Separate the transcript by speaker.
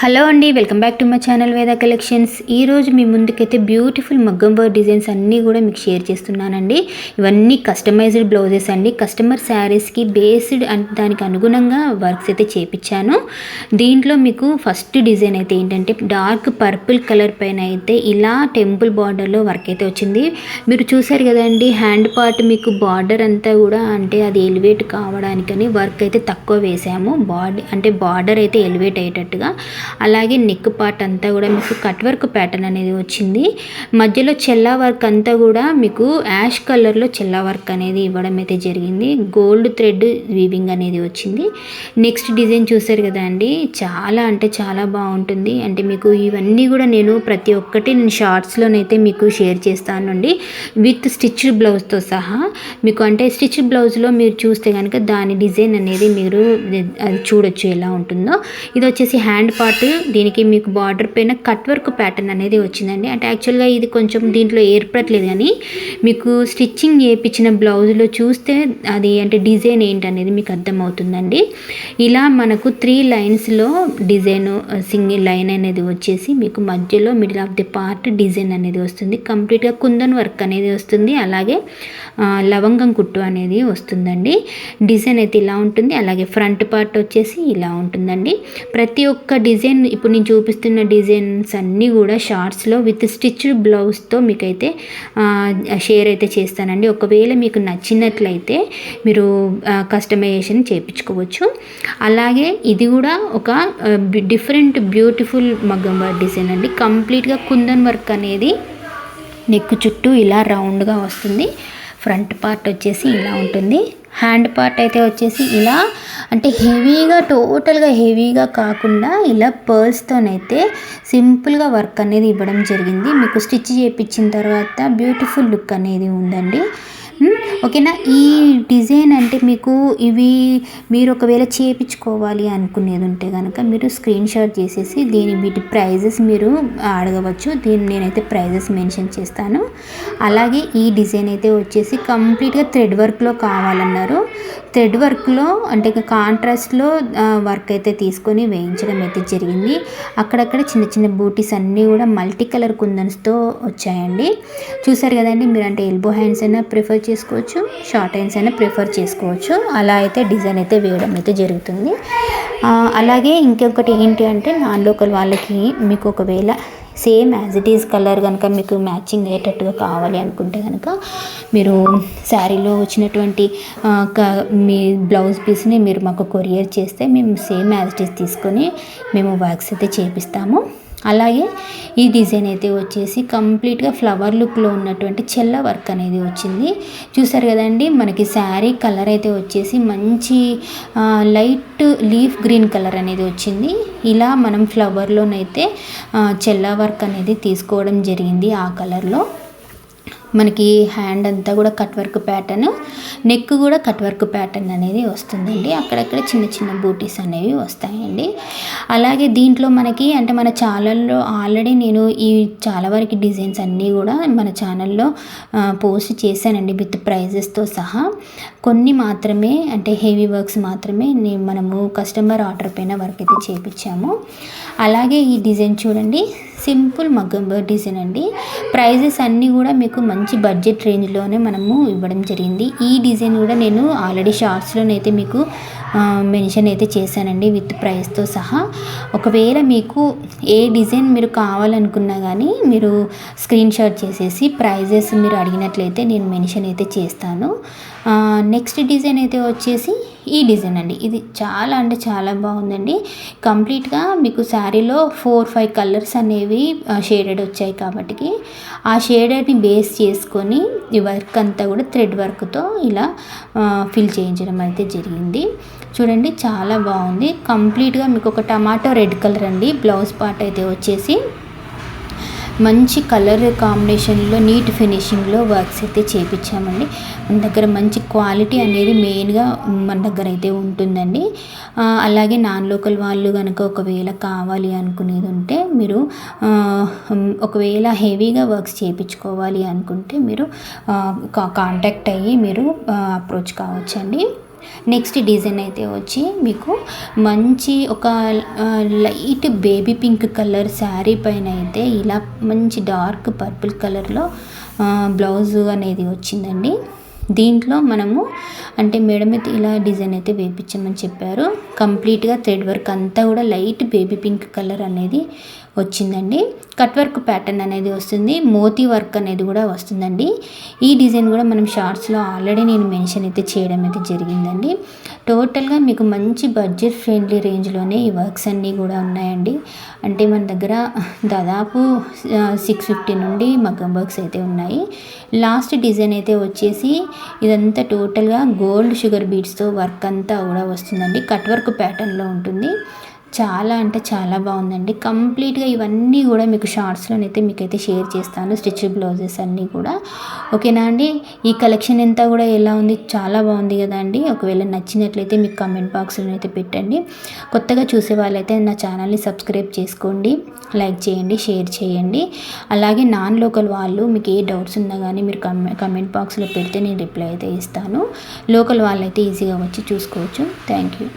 Speaker 1: Hello అండి welcome back to my channel Veda collections. ఈరోజు మీ ముందుకైతే బ్యూటిఫుల్ మగ్గం వర్క్ డిజైన్స్ అన్నీ కూడా మీకు షేర్ చేస్తున్నానండి. ఇవన్నీ కస్టమైజ్డ్ బ్లౌజెస్ అండి. కస్టమర్ శారీస్కి బేస్డ్ అండ్ దానికి అనుగుణంగా వర్క్స్ అయితే చేపించాను దీంట్లో మీకు ఫస్ట్ డిజైన్ అయితే ఏంటంటే డార్క్ పర్పుల్ కలర్ పైన అయితే ఇలా టెంపుల్ బార్డర్లో వర్క్ అయితే వచ్చింది. మీరు చూసారు కదండి హ్యాండ్ పార్ట్ మీకు బార్డర్ అంతా కూడా అంటే అది ఎలివేట్ కావడానికని వర్క్ అయితే తక్కువ వేసాము. బాడీ అంటే బార్డర్ అయితే ఎలివేట్ అయ్యేటట్టుగా. అలాగే నెక్ పార్ట్ అంతా కూడా మీకు కట్ వర్క్ ప్యాటర్న్ అనేది వచ్చింది. మధ్యలో చెల్లా వర్క్ అంతా కూడా మీకు యాష్ కలర్లో చెల్లా వర్క్ అనేది ఇవ్వడం అయితే జరిగింది. గోల్డ్ థ్రెడ్ వీవింగ్ అనేది వచ్చింది. నెక్స్ట్ డిజైన్ చూసారు కదా అండి. చాలా అంటే చాలా బాగుంటుంది. అంటే మీకు ఇవన్నీ కూడా నేను ప్రతి ఒక్కటి నేను షార్ట్స్లోనైతే మీకు షేర్ చేస్తానండి. విత్ స్టిచ్ బ్లౌజ్తో సహా. మీకు అంటే స్టిచ్ బ్లౌజ్లో మీరు చూస్తే కనుక దాని డిజైన్ అనేది మీరు అది చూడొచ్చు ఎలా ఉంటుందో. ఇది వచ్చేసి హ్యాండ్ పార్ట్ దీనికి మీకు బార్డర్ పైన కట్ వర్క్ ప్యాటర్న్ అనేది వచ్చిందండి. అంటే యాక్చువల్గా ఇది కొంచెం దీంట్లో ఏర్పడట్లేదు కానీ మీకు స్టిచ్చింగ్ చేయించిన బ్లౌజ్లో చూస్తే అది అంటే డిజైన్ ఏంటనేది మీకు అర్థమవుతుందండి. ఇలా మనకు త్రీ లైన్స్లో డిజైన్ సింగిల్ లైన్ అనేది వచ్చేసి మీకు మధ్యలో middle of the part design అనేది వస్తుంది. కంప్లీట్గా కుందన్ వర్క్ అనేది వస్తుంది. అలాగే లవంగం కుట్టు అనేది వస్తుందండి. డిజైన్ అయితే ఇలా ఉంటుంది. అలాగే ఫ్రంట్ పార్ట్ వచ్చేసి ఇలా ఉంటుందండి. ప్రతి ఒక్క డిజైన్ ఇప్పుడు నేను చూపిస్తున్న డిజైన్స్ అన్నీ కూడా షార్ట్స్లో విత్ స్టిచ్ బ్లౌజ్తో మీకైతే షేర్ అయితే చేస్తానండి. ఒకవేళ మీకు నచ్చినట్లయితే మీరు కస్టమైజేషన్ చేయించుకోవచ్చు అలాగే ఇది కూడా ఒక డిఫరెంట్ బ్యూటిఫుల్ మగ్గం వర్క్ డిజైన్ అండి. కంప్లీట్గా కుందన్ వర్క్ అనేది నెక్ చుట్టూ ఇలా రౌండ్గా వస్తుంది. ఫ్రంట్ పార్ట్ వచ్చేసి ఇలా ఉంటుంది. హ్యాండ్ పార్ట్ అయితే వచ్చేసి ఇలా అంటే హెవీగా టోటల్గా హెవీగా కాకుండా ఇలా పర్ల్స్తోనైతే సింపుల్గా వర్క్ అనేది ఇవ్వడం జరిగింది. మీకు స్టిచ్ చేయించిన తర్వాత బ్యూటిఫుల్ లుక్ అనేది ఉందండి. ఓకేనా? ఈ డిజైన్ అంటే మీకు ఇవి మీరు ఒకవేళ చేయించుకోవాలి అనుకునేది ఉంటే కనుక మీరు స్క్రీన్ షాట్ చేసేసి దీని వీటి ప్రైజెస్ మీరు అడగవచ్చు. దీన్ని నేనైతే ప్రైజెస్ మెన్షన్ చేస్తాను. అలాగే ఈ డిజైన్ అయితే వచ్చేసి కంప్లీట్గా థ్రెడ్ వర్క్లో కావాలన్నారు. థ్రెడ్ వర్క్లో అంటే కాంట్రాస్ట్లో వర్క్ అయితే తీసుకొని వేయించడం అయితే జరిగింది. అక్కడక్కడ చిన్న చిన్న బూటీస్ అన్నీ కూడా మల్టీ కలర్ కుందన్స్తో వచ్చాయండి. చూసారు కదండి మీరు అంటే ఎల్బో హ్యాండ్స్ అయినా ప్రిఫర్ చేసుకోవచ్చు. షార్ట్ హ్యాండ్స్ అయినా ప్రిఫర్ చేసుకోవచ్చు. అలా అయితే డిజైన్ అయితే వేయడం అయితే జరుగుతుంది. అలాగే ఇంకొకటి ఏంటి అంటే నాన్ లోకల్ వాళ్ళకి మీకు ఒకవేళ same as it is colour కనుక మీకు మ్యాచింగ్ అయ్యేటట్టుగా కావాలి అనుకుంటే కనుక మీరు శారీలో వచ్చినటువంటి మీ బ్లౌజ్ పీస్ని మీరు మాకు కొరియర్ చేస్తే మేము సేమ్ యాజ్ ఇట్ ఈజ్ తీసుకొని మేము వర్క్స్ అయితే చేపిస్తాము. అలాగే ఈ డిజైన్ అయితే వచ్చేసి కంప్లీట్గా ఫ్లవర్ లుక్లో ఉన్నటువంటి చెల్ల వర్క్ అనేది వచ్చింది. చూసారు కదండి మనకి శారీ కలర్ అయితే వచ్చేసి మంచి లైట్ లీఫ్ గ్రీన్ కలర్ అనేది వచ్చింది. ఇలా మనం ఫ్లవర్లోనైతే చెల్ల వర్క్ అనేది తీసుకోవడం జరిగింది ఆ కలర్లో. మనకి హ్యాండ్ అంతా కూడా కట్ వర్క్ ప్యాటర్న్ నెక్ కూడా కట్ వర్క్ ప్యాటర్న్ అనేది వస్తుందండి. అక్కడక్కడ చిన్న చిన్న బూటీస్ అనేవి వస్తాయండి. అలాగే దీంట్లో మనకి అంటే మన ఛానల్లో ఆల్రెడీ నేను ఈ చాలా వరకు డిజైన్స్ అన్నీ కూడా మన ఛానల్లో పోస్ట్ చేశానండి విత్ ప్రైజెస్తో సహా. కొన్ని మాత్రమే అంటే హెవీ వర్క్స్ మాత్రమే మనము కస్టమర్ ఆర్డర్ పైన వర్క్ అయితే చేపించాము. అలాగే ఈ డిజైన్ చూడండి. సింపుల్ మగ్గం వర్క్ డిజైన్ అండి. ప్రైజెస్ అన్నీ కూడా మీకు మంచి బడ్జెట్ రేంజ్లోనే మనము ఇవ్వడం జరిగింది. ఈ డిజైన్ కూడా నేను ఆల్రెడీ షార్ట్స్లోనైతే మీకు మెన్షన్ అయితే చేశానండి విత్ ప్రైస్తో సహా. ఒకవేళ మీకు ఏ డిజైన్ మీరు కావాలనుకున్నా కానీ మీరు స్క్రీన్ షాట్ చేసేసి ప్రైజెస్ మీరు అడిగినట్లయితే నేను మెన్షన్ అయితే చేస్తాను. నెక్స్ట్ డిజైన్ అయితే వచ్చేసి ఈ డిజైన్ అండి. ఇది చాలా అంటే చాలా బాగుందండి. కంప్లీట్గా మీకు శారీలో ఫోర్ ఫైవ్ కలర్స్ అనేవి షేడెడ్ వచ్చాయి కాబట్టి ఆ షేడెడ్ని బేస్ చేసుకొని ఈ వర్క్ అంతా కూడా థ్రెడ్ వర్క్తో ఇలా ఫిల్ చేయించడం అయితే జరిగింది. చూడండి చాలా బాగుంది. కంప్లీట్గా మీకు ఒక టమాటో రెడ్ కలర్ అండి. బ్లౌజ్ పార్ట్ అయితే వచ్చేసి మంచి కలర్ కాంబినేషన్లో నీట్ ఫినిషింగ్లో వర్క్స్ అయితే చేపించామండి. మన దగ్గర మంచి క్వాలిటీ అనేది మెయిన్గా మన దగ్గర అయితే ఉంటుందండి. అలాగే నాన్ లోకల్ వాళ్ళు కనుక ఒకవేళ కావాలి అనుకునేది ఉంటే మీరు ఒకవేళ హెవీగా వర్క్స్ చేయించుకోవాలి అనుకుంటే మీరు కాంటాక్ట్ అయ్యి మీరు అప్రోచ్ కావచ్చండి. నెక్స్ట్ డిజైన్ అయితే వచ్చి మీకు మంచి ఒక light baby pink colour sari పైన అయితే ఇలా మంచి డార్క్ పర్పుల్ కలర్లో బ్లౌజ్ అనేది వచ్చిందండి. దీంట్లో మనము అంటే మేడం మీద ఇలా డిజైన్ అయితే వేపించమని చెప్పారు. కంప్లీట్గా థ్రెడ్ వర్క్ అంతా కూడా లైట్ బేబీ పింక్ కలర్ అనేది వచ్చిందండి. కట్ వర్క్ ప్యాటర్న్ అనేది వస్తుంది. మోతీ వర్క్ అనేది కూడా వస్తుందండి. ఈ డిజైన్ కూడా మనం షార్ట్స్లో ఆల్రెడీ నేను మెన్షన్ అయితే చేయడం అయితే జరిగిందండి. టోటల్గా మీకు మంచి బడ్జెట్ ఫ్రెండ్లీ రేంజ్లోనే ఈ వర్క్స్ అన్నీ కూడా ఉన్నాయండి. అంటే మన దగ్గర దాదాపు సిక్స్ ఫిఫ్టీ నుండి మగ్గం వర్క్స్ అయితే ఉన్నాయి. లాస్ట్ డిజైన్ అయితే వచ్చేసి ఇదంతా టోటల్గా గోల్డ్ షుగర్ బీడ్స్తో వర్క్ అంతా కూడా వస్తుందండి. కట్ వర్క్ ప్యాటర్న్లో ఉంటుంది. చాలా అంటే చాలా బాగుందండి. కంప్లీట్గా ఇవన్నీ కూడా మీకు షార్ట్స్లోనైతే మీకైతే షేర్ చేస్తాను. స్టిచ్ బ్లౌజెస్ అన్నీ కూడా. ఓకేనా అండి? ఈ కలెక్షన్ అంతా కూడా ఎలా ఉంది? చాలా బాగుంది కదా అండి ఒకవేళ నచ్చినట్లయితే మీకు కామెంట్ బాక్స్లో అయితే పెట్టండి. కొత్తగా చూసే వాళ్ళైతే నా ఛానల్ని సబ్స్క్రైబ్ చేసుకోండి. లైక్ చేయండి షేర్ చేయండి. అలాగే నాన్ లోకల్ వాళ్ళు మీకు ఏ డౌట్స్ ఉన్నా కానీ మీరు కమె కమెంట్ బాక్స్లో పెడితే నేను రిప్లై అయితే ఇస్తాను. లోకల్ వాళ్ళైతే ఈజీగా వచ్చి చూసుకోవచ్చు. Thank you.